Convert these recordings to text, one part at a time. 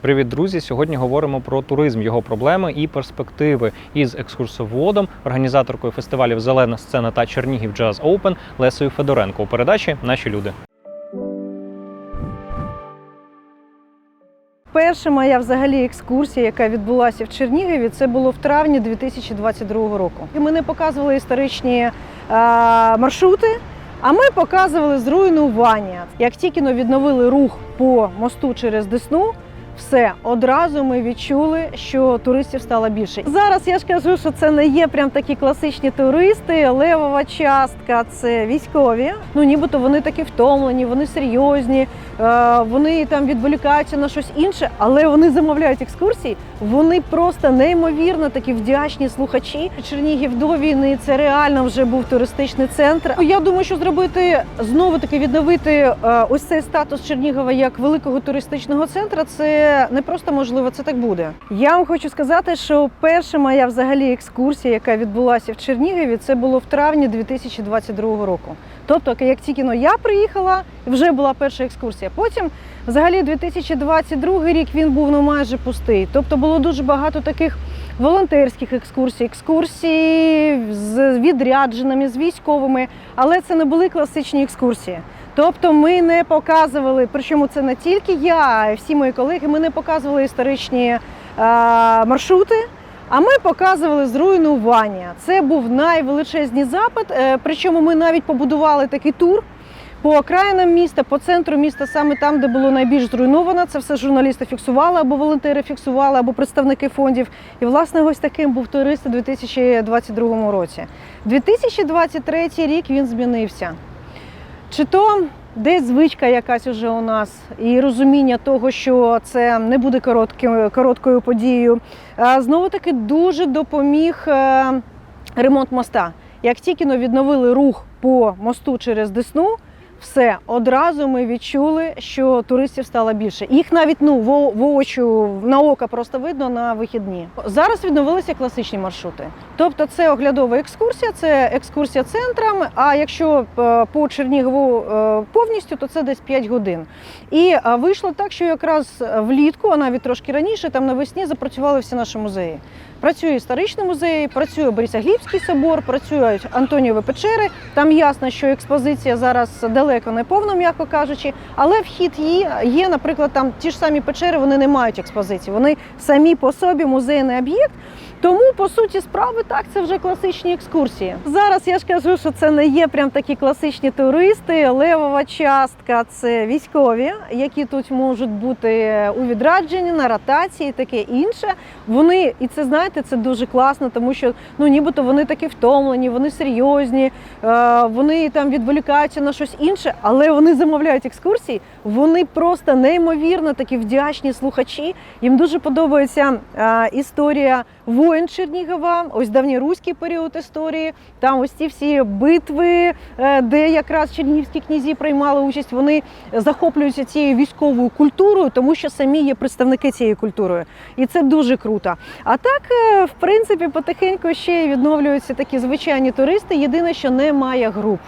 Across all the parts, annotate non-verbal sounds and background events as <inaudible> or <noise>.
Привіт, друзі! Сьогодні говоримо про туризм, його проблеми і перспективи із екскурсоводом, організаторкою фестивалів Зелена сцена та Чернігів Джаз Оупен Лесою Федоренко у передачі Наші люди. Перша моя взагалі екскурсія, яка відбулася в Чернігові, це було в травні 2022 року. І ми не показували історичні е, маршрути, а ми показували зруйнування. Як тільки но відновили рух по мосту через Десну, все одразу ми відчули, що туристів стало більше. Зараз я ж кажу, що це не є прям такі класичні туристи. Левова частка це військові. Ну нібито вони такі втомлені, вони серйозні, е, вони там відволікаються на щось інше, але вони замовляють екскурсії. Вони просто неймовірно такі вдячні слухачі. Чернігів до війни це реально вже був туристичний центр. Я думаю, що зробити знову таки відновити е, ось цей статус Чернігова як великого туристичного центру. Це не просто можливо, це так буде. Я вам хочу сказати, що перша моя взагалі екскурсія, яка відбулася в Чернігові, це було в травні 2022 року. Тобто, як тільки но я приїхала, вже була перша екскурсія. Потім, взагалі, 2022 рік він був ну майже пустий. Тобто було дуже багато таких волонтерських екскурсій, екскурсій з відрядженими, з військовими, але це не були класичні екскурсії. Тобто ми не показували, причому це не тільки я, а всі мої колеги, ми не показували історичні е, маршрути. А ми показували зруйнування. Це був найвеличезній запит. е, Причому ми навіть побудували такий тур по окраїнам міста, по центру міста, саме там, де було найбільш зруйновано. Це все журналісти фіксували, або волонтери фіксували, або представники фондів. І власне ось таким був турист у 2022 році. 2023 рік він змінився. Чи то десь звичка якась уже у нас і розуміння того, що це не буде коротким, короткою подією. Знову таки дуже допоміг е, ремонт моста. Як тільки но відновили рух по мосту через Десну, все одразу ми відчули, що туристів стало більше. Їх навіть ну во- воочу на око просто видно на вихідні. Зараз відновилися класичні маршрути. Тобто, це оглядова екскурсія, це екскурсія центром. А якщо е, по Чернігову е, повністю, то це десь 5 годин. І е, вийшло так, що якраз влітку, а навіть трошки раніше, там навесні запрацювали всі наші музеї. Працює історичний музей, працює Борисоглібський собор, працюють Антонієві печери. Там ясно, що експозиція зараз далеко не повна, м'яко кажучи, але вхід є. Наприклад, там ті ж самі печери, вони не мають експозиції. Вони самі по собі музейний об'єкт. Тому, по суті, справи так, це вже класичні екскурсії. Зараз я ж кажу, що це не є прям такі класичні туристи. Левова частка це військові, які тут можуть бути у відрадженні, на ротації, таке інше. Вони, і це знаєте, це дуже класно, тому що ну нібито вони такі втомлені, вони серйозні, е, вони там відволікаються на щось інше, але вони замовляють екскурсії. Вони просто неймовірно такі вдячні слухачі. Їм дуже подобається е, історія воїн Чернігова, ось давньоруський період історії. Там ось ці всі битви, е, де якраз чернігівські князі приймали участь. Вони захоплюються цією військовою культурою, тому що самі є представники цієї культури. І це дуже круто. А так, е, в принципі, потихеньку ще відновлюються такі звичайні туристи. Єдине, що немає груп.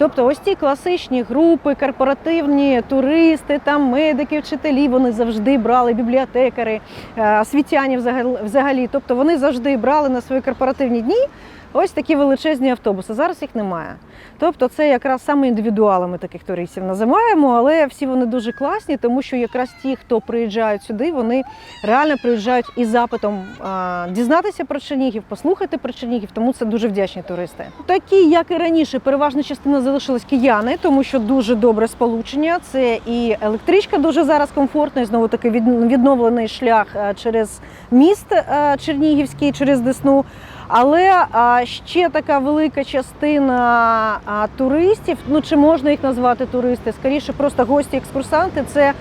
Тобто, ось ті класичні групи, корпоративні туристи, там медики, вчителі, вони завжди брали бібліотекари, е, освітяні взагалі. Тобто вони завжди брали на свої корпоративні дні ось такі величезні автобуси. Зараз їх немає. Тобто, це якраз саме індивідуалами таких туристів називаємо, але всі вони дуже класні, тому що якраз ті, хто приїжджають сюди, вони реально приїжджають із запитом а, дізнатися про Чернігів, послухати про Чернігів, тому це дуже вдячні туристи. Такі, як і раніше, переважна частина залишилась кияни, тому що дуже добре сполучення. Це і електричка дуже зараз комфортна, і знову таки відновлений шлях е, через міст е, Чернігівський, через Десну. Але ще така велика частина туристів, ну чи можна їх назвати туристи, скоріше просто гості-екскурсанти, це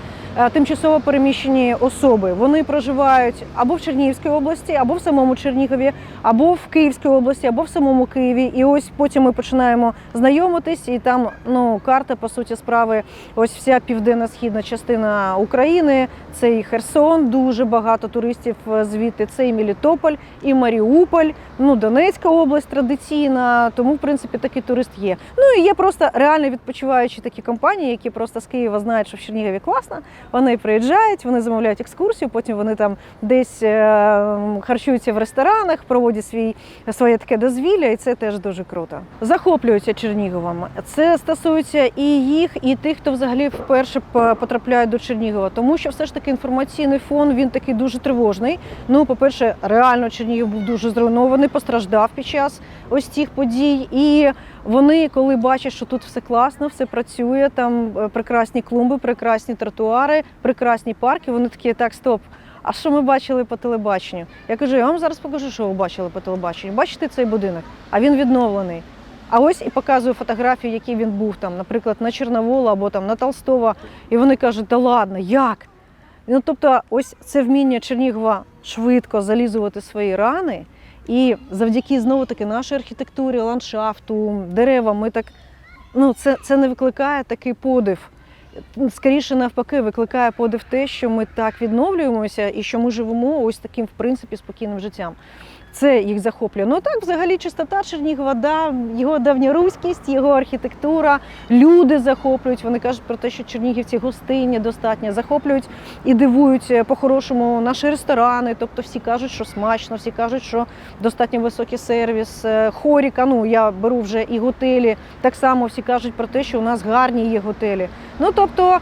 тимчасово переміщені особи. Вони проживають або в Чернігівській області, або в самому Чернігові, або в Київській області, або в самому Києві. І ось потім ми починаємо знайомитись, і там ну карта по суті справи. Ось вся південно-східна частина України. Це і Херсон, дуже багато туристів е, звідти. Це і Мелітополь, і Маріуполь. Ну, Донецька область традиційна, тому в принципі такий турист є. Ну і є просто реально відпочиваючі такі компанії, які просто з Києва знають, що в Чернігові класно. Вони приїжджають, вони замовляють екскурсію, потім вони там десь е, харчуються в ресторанах, проводять свій своє таке дозвілля, і це теж дуже круто. Захоплюються Черніговом. Це стосується і їх, і тих, хто взагалі вперше потрапляє до Чернігова, тому що все ж таки інформаційний фон він такий дуже тривожний. Ну, по-перше, реально Чернігів був дуже зруйнований, постраждав під час ось цих подій. І вони, коли бачать, що тут все класно, все працює, там е, прекрасні клумби, прекрасні тротуари, прекрасні парки, вони такі, так, стоп. А що ми бачили по телебаченню? Я кажу, я вам зараз покажу, що ви бачили по телебаченню. Бачите цей будинок? А він відновлений. А ось і показую фотографію, який він був там, наприклад, на Чорновола або там на Толстого. І вони кажуть, та ладно, як? Ну, тобто, ось це вміння Чернігова швидко залізувати свої рани. І завдяки знову таки нашій архітектурі, ландшафту, деревам, ми так ну це, це не викликає такий подив. Скоріше навпаки, викликає подив те, що ми так відновлюємося і що ми живемо ось таким, в принципі, спокійним життям. Це їх захоплює. Ну так, взагалі, чистота Чернігова, да, його давньоруськість, його архітектура, люди захоплюють. Вони кажуть про те, що чернігівці гостинні достатньо захоплюють і дивують е, по-хорошому наші ресторани. Тобто всі кажуть, що смачно, всі кажуть, що достатньо високий сервіс. Е, Хоріка, ну я беру вже і готелі. Так само всі кажуть про те, що у нас гарні є готелі. Ну тобто.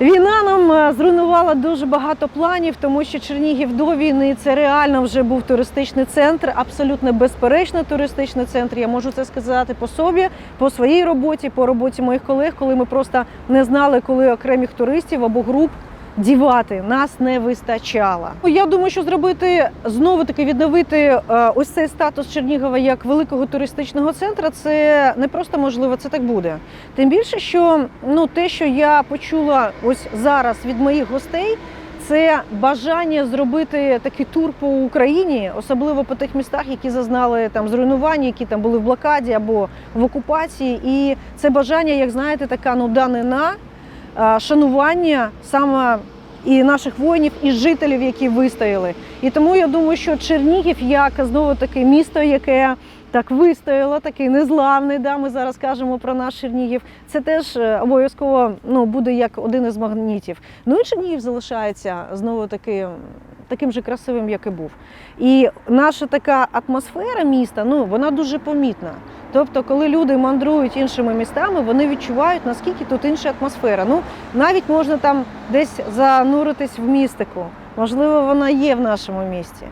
Війна нам е, зруйнувала дуже багато планів, тому що Чернігів до війни це реально вже був туристичний центр, абсолютно безперечно туристичний центр. Я можу це сказати по собі, по своїй роботі, по роботі моїх колег, коли ми просто не знали, коли окремих туристів або груп дівати. Нас не вистачало. Я думаю, що зробити знову таки відновити е, ось цей статус Чернігова як великого туристичного центру. Це не просто можливо, це так буде. Тим більше, що ну те, що я почула ось зараз від моїх гостей. Це бажання зробити такий тур по Україні, особливо по тих містах, які зазнали там зруйнування, які там були в блокаді або в окупації. І це бажання, як знаєте, така ну данина шанування саме і наших воїнів, і жителів, які вистояли. І тому я думаю, що Чернігів, як знову таки місто, яке так вистояло, такий незламний. Да, ми зараз кажемо про наш Чернігів. Це теж е, обов'язково ну, буде як один із магнітів. Ну і Чернігів залишається знову таки таким же красивим, як і був. І наша така атмосфера міста, ну вона дуже помітна. Тобто, коли люди мандрують іншими містами, вони відчувають, наскільки тут інша атмосфера. Ну, навіть можна там десь зануритись в містику. Можливо, вона є в нашому місті.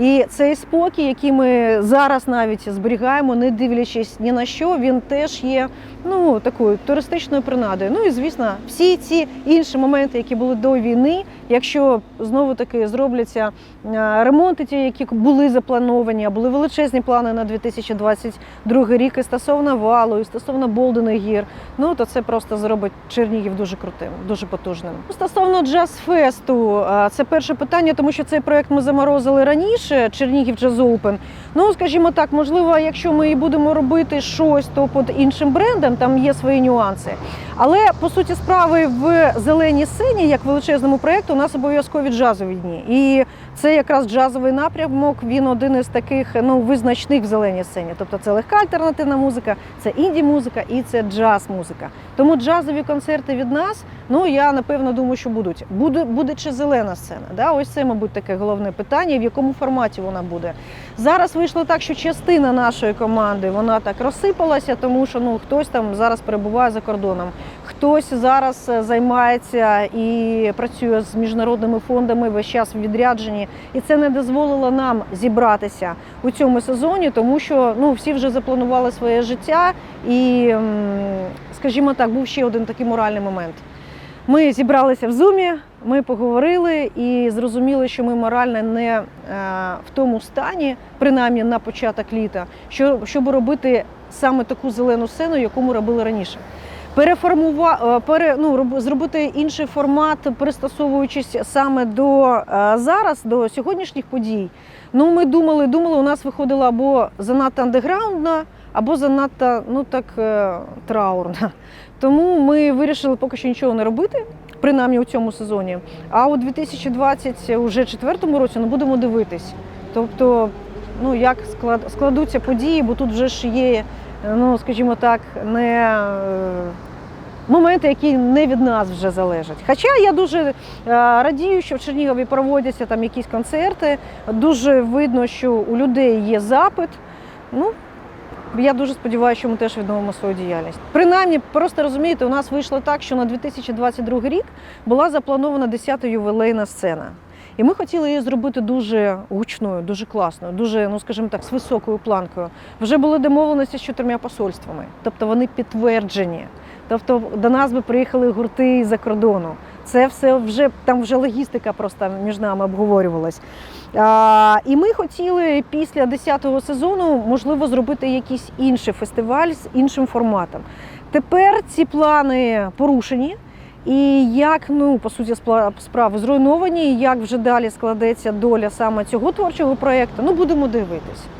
І цей спокій, який ми зараз навіть зберігаємо, не дивлячись ні на що, він теж є ну такою туристичною принадою. Ну і звісно, всі ці інші моменти, які були до війни, якщо знову таки зробляться е, ремонти, ті, які були заплановані, а були величезні плани на 2022 рік і стосовно валу, і стосовно Болдених гір, ну то це просто зробить Чернігів дуже крутим, дуже потужним. Стосовно джаз-фесту, е, це перше питання, тому що цей проект ми заморозили раніше. Чернігів Jazz. Ну, скажімо так, можливо, якщо ми будемо робити щось, то під іншим брендом там є свої нюанси. Але по суті справи в зеленій сцені, як величезному проєкту, у нас обов'язкові джазові дні. І це якраз джазовий напрямок. Він один із таких ну визначних в зеленій сцені. Тобто це легка альтернативна музика, це інді-музика і це джаз-музика. Тому джазові концерти від нас. Ну я напевно думаю, що будуть. Буде буде чи зелена сцена? Да? Ось це, мабуть, таке головне питання, в якому форматі вона буде. Зараз вийшло так, що частина нашої команди вона так розсипалася, тому що ну хтось там зараз перебуває за кордоном, хтось зараз е, займається і працює з міжнародними фондами весь час в відрядженні, і це не дозволило нам зібратися у цьому сезоні, тому що ну всі вже запланували своє життя, і, скажімо так, був ще один такий моральний момент. Ми зібралися в зумі, ми поговорили і зрозуміли, що ми морально не е, в тому стані, принаймні на початок літа, що, щоб робити саме таку зелену сцену, яку ми робили раніше. Переформува... е, пере, ну, зробити інший формат, пристосовуючись саме до е, зараз, до сьогоднішніх подій. Ну, ми думали, думали, у нас виходило або занадто андеграундна, або занадто ну так е, траурна. <laughs> Тому ми вирішили поки що нічого не робити, принаймні у цьому сезоні. А у 2024 році ну, будемо дивитись. Тобто, ну як склад, складуться події, бо тут вже ж є, ну скажімо так, не, е, моменти, які не від нас вже залежать. Хоча я дуже е, радію, що в Чернігові проводяться там якісь концерти. Дуже видно, що у людей є запит. Ну, я дуже сподіваюся, що ми теж відновимо свою діяльність. Принаймні, просто розумієте, у нас вийшло так, що на 2022 рік була запланована 10-та ювілейна сцена. І ми хотіли її зробити дуже гучною, дуже класною, дуже, ну скажімо так, з високою планкою. Вже були домовленості з чотирма посольствами, тобто вони підтверджені. Тобто до нас би приїхали гурти з-за кордону. Це все вже там вже логістика просто між нами обговорювалась. А, і ми хотіли після 10-го сезону, можливо, зробити якийсь інший фестиваль з іншим форматом. Тепер ці плани порушені. І як ну по суті справи зруйновані, як вже далі складеться доля саме цього творчого проєкту, ну будемо дивитись.